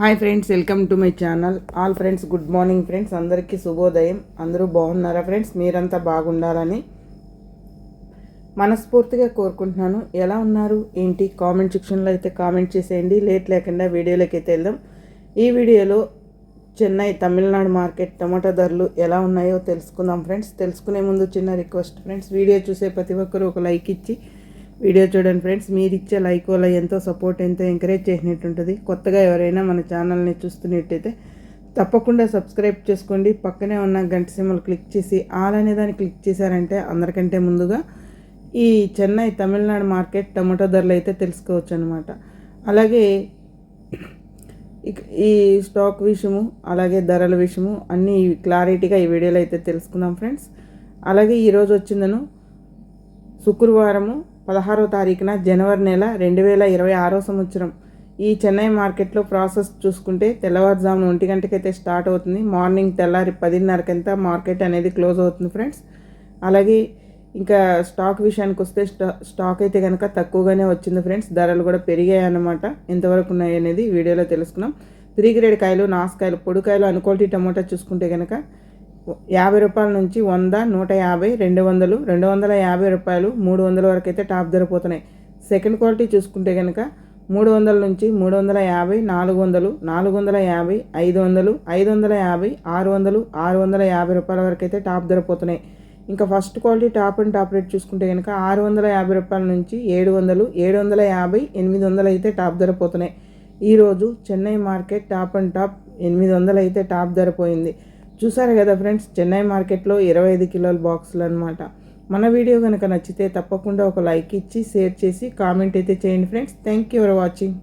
Hi friends welcome to my channel. All friends good morning friends. అందరికీ శుభోదయం. అందరూ బాగున్నారా ఫ్రెండ్స్? మీరంతా బాగుండాలని మనస్ఫూర్తిగా కోరుకుంటున్నాను. ఎలా ఉన్నారు? ఏంటి? కామెంట్ సెక్షన్లో అయితే కామెంట్ చేసేయండి. లేట్ లేకుండా వీడియోలోకి అయితే వెళ్దాం. ఈ వీడియోలో చెన్నై తమిళనాడు మార్కెట్ టమాటా ధరలు ఎలా ఉన్నాయో తెలుసుకుందాం ఫ్రెండ్స్. తెలుసుకునే ముందు చిన్న రిక్వెస్ట్ ఫ్రెండ్స్. వీడియో చూసే ప్రతి ఒక్కరూ ఒక లైక్ ఇచ్చి వీడియో చూడండి ఫ్రెండ్స్ మీరు ఇచ్చే లైక్ వల్ల ఎంతో సపోర్ట్ ఎంతో ఎంకరేజ్ చేసినట్టు ఉంటుంది కొత్తగా ఎవరైనా మన ఛానల్ని చూస్తున్నట్టయితే తప్పకుండా సబ్స్క్రైబ్ చేసుకోండి. పక్కనే ఉన్న గంట సిమ్మలు క్లిక్ చేసి ఆల్ అనే దాన్ని క్లిక్ చేశారంటే అందరికంటే ముందుగా ఈ చెన్నై తమిళనాడు మార్కెట్ టమాటో ధరలు అయితే తెలుసుకోవచ్చు అనమాట అలాగే ఈ స్టాక్ విషయము అలాగే ధరల విషయము అన్నీ క్లారిటీగా ఈ వీడియోలో అయితే తెలుసుకుందాం ఫ్రెండ్స్. అలాగే ఈరోజు వచ్చిందను శుక్రవారము పదహారో తారీఖున జనవరి నెల రెండు వేల ఇరవై ఆరో సంవత్సరం. ఈ చెన్నై మార్కెట్లో ప్రాసెస్ చూసుకుంటే తెల్లవారుజామున ఒంటి గంటకైతే స్టార్ట్ అవుతుంది. మార్నింగ్ తెల్లారి పదిన్నరకంతా మార్కెట్ అనేది క్లోజ్ అవుతుంది ఫ్రెండ్స్. అలాగే ఇంకా స్టాక్ విషయానికి వస్తే స్టా స్టాక్ అయితే కనుక తక్కువగానే వచ్చింది ఫ్రెండ్స్. ధరలు కూడా పెరిగాయి అన్నమాట. ఎంతవరకు ఉన్నాయి అనేది వీడియోలో తెలుసుకున్నాం. త్రీ గ్రేడ్ కాయలు నాసుకాయలు పొడికాయలు అనుకోల్టీ టమోటా చూసుకుంటే కనుక యాభై రూపాయల నుంచి వంద నూట యాభై రెండు వందలు రెండు వందల యాభై రూపాయలు మూడు వందల వరకు అయితే టాప్ ధర పోతున్నాయి. సెకండ్ క్వాలిటీ చూసుకుంటే కనుక మూడు వందల నుంచి మూడు వందల యాభై నాలుగు వందలు నాలుగు వందల యాభై ఐదు వందలు ఐదు వందల యాభై ఆరు వందలు ఆరు వందల యాభై రూపాయల వరకు అయితే టాప్ ధర పోతున్నాయి. ఇంకా first quality top and top rate చూసుకుంటే కనుక ఆరు వందల యాభై రూపాయల నుంచి ఏడు వందలు ఏడు వందల యాభై ఎనిమిది వందలు అయితే టాప్ ధర పోతున్నాయి. ఈరోజు Chennai market top and top ఎనిమిది వందలు అయితే టాప్ ధర పోయింది. చూసారు కదా ఫ్రెండ్స్ చెన్నై మార్కెట్లో ఇరవై ఐదు కిలోల బాక్సులు అనమాట మన వీడియో కనుక నచ్చితే తప్పకుండా ఒక లైక్ ఇచ్చి షేర్ చేసి కామెంట్ అయితే చేయండి friends. Thank you for watching.